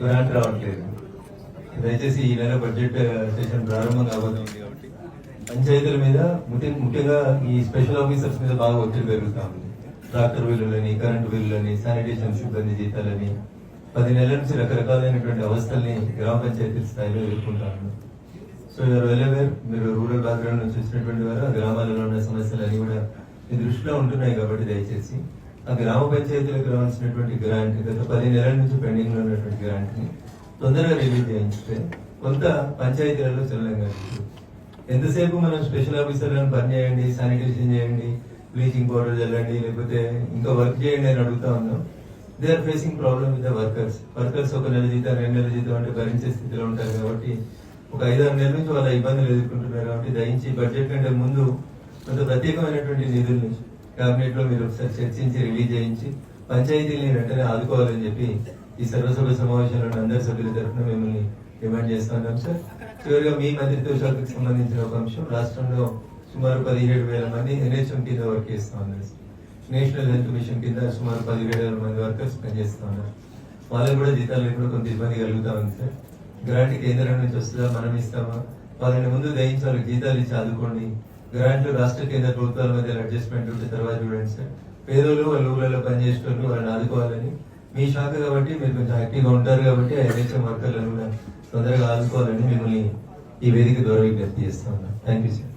Grant రావట్లేదు. దయచేసి ఈ నెల బడ్జెట్ సెషన్ uh, ప్రారంభం కాబోతుంది కాబట్టి పంచాయతీల మీద ముఖ్య- ముఖ్యంగా ఈ స్పెషల్ ఆఫీసర్స్ మీద బాగా ఒత్తిడి పెరుగుతా ఉంది. ట్రాక్టర్ బిల్లులని కరెంటు బిల్లులని శానిటేషన్ సిబ్బంది జీతాలని పది నెలల నుంచి రకరకాలైనటువంటి అవస్థల్ని గ్రామ పంచాయతీ స్థాయిలో ఎదుర్కొంటాను సో యూఆర్ వెల్ అవేర్ మీరు రూరల్ బ్యాక్గ్రౌండ్ నుంచి వచ్చినటువంటి వారు గ్రామాలలో ఉన్న సమస్యలు అన్ని కూడా మీ దృష్టిలో ఉంటున్నాయి కాబట్టి దయచేసి గ్రామ పంచాయతీలకు రావాల్సినటువంటి గ్రాంట్ గత పది నెలల నుంచి పెండింగ్లో ఉన్నటువంటి గ్రాంట్ని తొందరగా రిలీజ్ చేయించితే కొంత పంచాయతీలలో చల్లంగా ఎంతసేపు మనం స్పెషల్ ఆఫీసర్లను పని చేయండి శానిటేషన్ చేయండి బ్లీచింగ్ పౌడర్ చల్లండి లేకపోతే ఇంకా వర్క్ చేయండి అని అడుగుతా ఉన్నాం. They are facing problem with the workers workers ఒక నెల జీతం రెండు నెలల జీతం అంటే భరించే స్థితిలో ఉంటారు కాబట్టి ఒక ఐదారు నెలల నుంచి వాళ్ళ ఇబ్బందులు ఎదుర్కొంటున్నారు కాబట్టి దయించి బడ్జెట్ కంటే ముందు కొంత ప్రత్యేకమైనటువంటి నిధుల నుంచి లో మీరు ఒకసారి చర్చించి రిలీజ్ చేయించి పంచాయతీని వెంటనే ఆదుకోవాలని చెప్పి ఈ సర్వసభ సమావేశంలో అందరి సభ్యుల తరఫున మిమ్మల్ని డిమాండ్ చేస్తున్నాం సార్. చివరిగా మీ మంత్రిత్వ శాఖకు సంబంధించిన ఒక అంశం రాష్ట్రంలో సుమారు పదిహేడు వేల మంది ఎన్హెచ్ఎం కింద వర్క్ చేస్తా ఉన్నారు సార్. నేషనల్ హెల్త్ మిషన్ కింద సుమారు పదిహేడు వేల మంది వర్కర్స్ పనిచేస్తా ఉన్నారు. వాళ్ళకి కూడా జీతాలు కూడా కొంత ఇబ్బంది కలుగుతా ఉంది సార్. గ్రాంట్ కేంద్రం నుంచి వస్తుందా మనం ఇస్తామా? వాళ్ళని ముందు దయించి వాళ్ళకి జీతాలు ఇచ్చి ఆదుకోండి. గ్రాంట్లు రాష్ట్ర కేంద్ర ప్రభుత్వాల మధ్య అడ్జస్ట్మెంట్ ఉంటే తర్వాత చూడండి సార్. పేదోళ్ళు వాళ్ళ ఊళ్ళలో పనిచేసేటోళ్ళు వాళ్ళని ఆదుకోవాలని. మీ శాఖ కాబట్టి మీరు కొంచెం యాక్టివ్గా ఉంటారు కాబట్టి ఆ వర్కర్లను కూడా తొందరగా ఆదుకోవాలని మిమ్మల్ని ఈ వేదిక ద్వారా విజ్ఞప్తి చేస్తా ఉన్నాను థ్యాంక్ యూ సార్.